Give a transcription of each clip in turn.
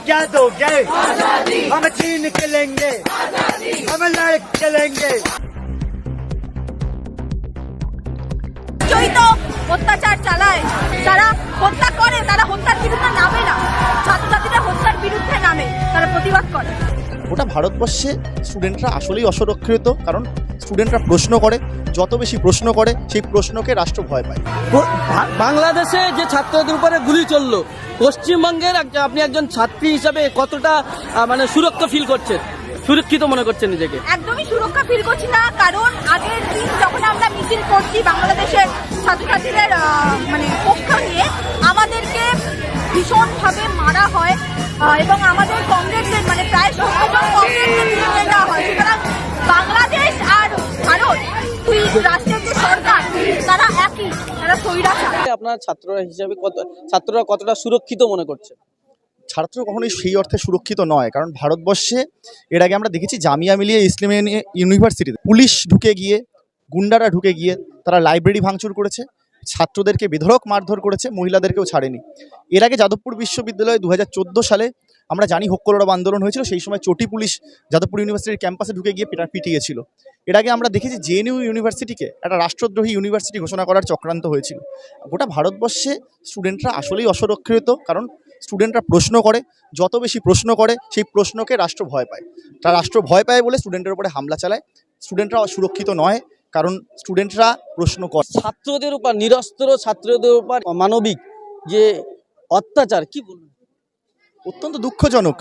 क्या दोगे हम छीन के लेंगे हम लड़ के लेंगे নিশ্চয়ই তো অত্যাচার চালায় যারা হত্যা করে তারা হত্যার বিরুদ্ধে নামে না ছাত্রছাত্রীরা হত্যার বিরুদ্ধে নামে তারা প্রতিবাদ করে গোটা ভারতবর্ষে স্টুডেন্টরা আসলেই অসুরক্ষিত কারণ স্টুডেন্টরা প্রশ্ন করে যত বেশি প্রশ্ন করে সেই প্রশ্নকে রাষ্ট্র ভয় পায়। বাংলাদেশে যে ছাত্রদের উপরে গুলি চলল পশ্চিমবঙ্গের আপনি একজন ছাত্রী হিসাবে কতটা মানে সুরক্ষা ফিল করছেন? সুরক্ষিত মনে করছেন নিজেকে? একদমই সুরক্ষা ফিল করছি না কারণ আগের দিন যখন আমরা মিছিল করছি বাংলাদেশের ছাত্রছাত্রীদের মানে পক্ষ নিয়ে আমাদেরকে ভীষণভাবে মারা হয় এবং আমাদের কংগ্রেসের মানে প্রায় সত্তর জন কংগ্রেসের হয়। সুতরাং বাংলাদেশ রাষ্ট্রের যে সরকার তারা একই তারা স্বৈরাচার। আপনার ছাত্ররা হিসাবে কত ছাত্ররা কতটা সুরক্ষিত মনে করছে? ছাত্র কখনোই সেই অর্থে সুরক্ষিত নয় কারণ ভারতবর্ষে এর আগে আমরা দেখেছি জামিয়া মিলিয়ে ইসলামিয়া ইউনিভার্সিটিতে পুলিশ ঢুকে গিয়ে গুন্ডারা ঢুকে গিয়ে তারা লাইব্রেরি ভাঙচুর করেছে ছাত্রদেরকে বেধড়ক মারধর করেছে মহিলাদেরকেও ছাড়েনি। এর আগে যাদবপুর বিশ্ববিদ্যালয়ে দু হাজার চোদ্দ সালে আমরা জানি হোক্কলরব আন্দোলন হয়েছিল, সেই সময় চটি পুলিশ যাদবপুর ইউনিভার্সিটির ক্যাম্পাসে ঢুকে গিয়ে পিটা পিটিয়েছিল। এর আগে আমরা দেখেছি জেএনইউ ইউনিভার্সিটিকে একটা রাষ্ট্রদ্রোহী ইউনিভার্সিটি ঘোষণা করার চক্রান্ত হয়েছিল। গোটা ভারতবর্ষে স্টুডেন্টরা আসলেই অসুরক্ষিত, কারণ স্টুডেন্টরা প্রশ্ন করে, যত বেশি প্রশ্ন করে, সেই প্রশ্নকে রাষ্ট্র ভয় পায়। তারা রাষ্ট্র ভয় পায় বলে স্টুডেন্টের উপরে হামলা চালায়। স্টুডেন্টরা অসুরক্ষিত নয়, কারণ স্টুডেন্টরা প্রশ্ন করে। ছাত্রদের উপর, নিরস্ত্র ছাত্রদের উপর মানবিক যে অত্যাচার, কি বলবেন? অত্যন্ত দুঃখজনক।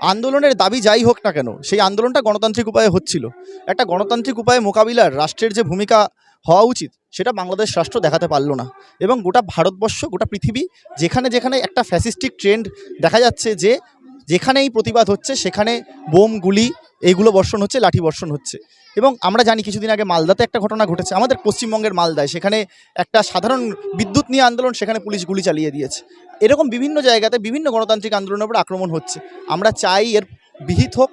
আন্দোলনের দাবি যাই হোক না কেন, সেই আন্দোলনটা গণতান্ত্রিক উপায়ে হচ্ছিল। একটা গণতান্ত্রিক উপায়ে মোকাবিলার রাষ্ট্রের যে ভূমিকা হওয়া উচিত, সেটা বাংলাদেশ রাষ্ট্র দেখাতে পারল না। এবং গোটা ভারতবর্ষ, গোটা পৃথিবী, যেখানে যেখানে একটা ফ্যাসিস্টিক ট্রেন্ড দেখা যাচ্ছে যে, যেখানেই প্রতিবাদ হচ্ছে, সেখানে বোম, গুলি এইগুলো বর্ষণ হচ্ছে, লাঠি বর্ষণ হচ্ছে। এবং আমরা জানি কিছুদিন আগে মালদাতে একটা ঘটনা ঘটেছে, আমাদের পশ্চিমবঙ্গের মালদায়। সেখানে একটা সাধারণ বিদ্যুৎ নিয়ে আন্দোলন, সেখানে পুলিশ গুলি চালিয়ে দিয়েছে। এরকম বিভিন্ন জায়গাতে বিভিন্ন গণতান্ত্রিক আন্দোলনের উপর আক্রমণ হচ্ছে। আমরা চাই এর বিহিত হোক।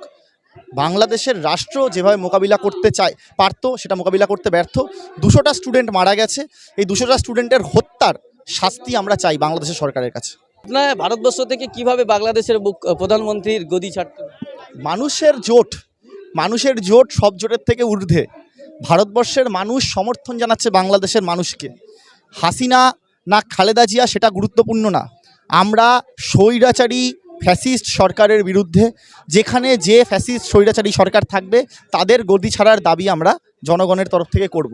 বাংলাদেশের রাষ্ট্র যেভাবে মোকাবিলা করতে চায় পারতো সেটা মোকাবিলা করতে ব্যর্থ। দুশোটা স্টুডেন্ট মারা গেছে। এই দুশোটা স্টুডেন্টের হত্যার শাস্তি আমরা চাই বাংলাদেশের সরকারের কাছে। আপনার ভারতবর্ষ থেকে কীভাবে বাংলাদেশের প্রধানমন্ত্রীর গদি ছাড়তে মানুষের জোট মানুষের জোট সব জোটের থেকে ঊর্ধ্বে। ভারতবর্ষের মানুষ সমর্থন জানাচ্ছে বাংলাদেশের মানুষকে। হাসিনা না খালেদা জিয়া সেটা গুরুত্বপূর্ণ না। আমরা স্বৈরাচারী ফ্যাসিস্ট সরকারের বিরুদ্ধে, যেখানে যে ফ্যাসিস্ট স্বৈরাচারী সরকার থাকবে, তাদের গদি ছাড়ার দাবি আমরা জনগণের তরফ থেকে করব।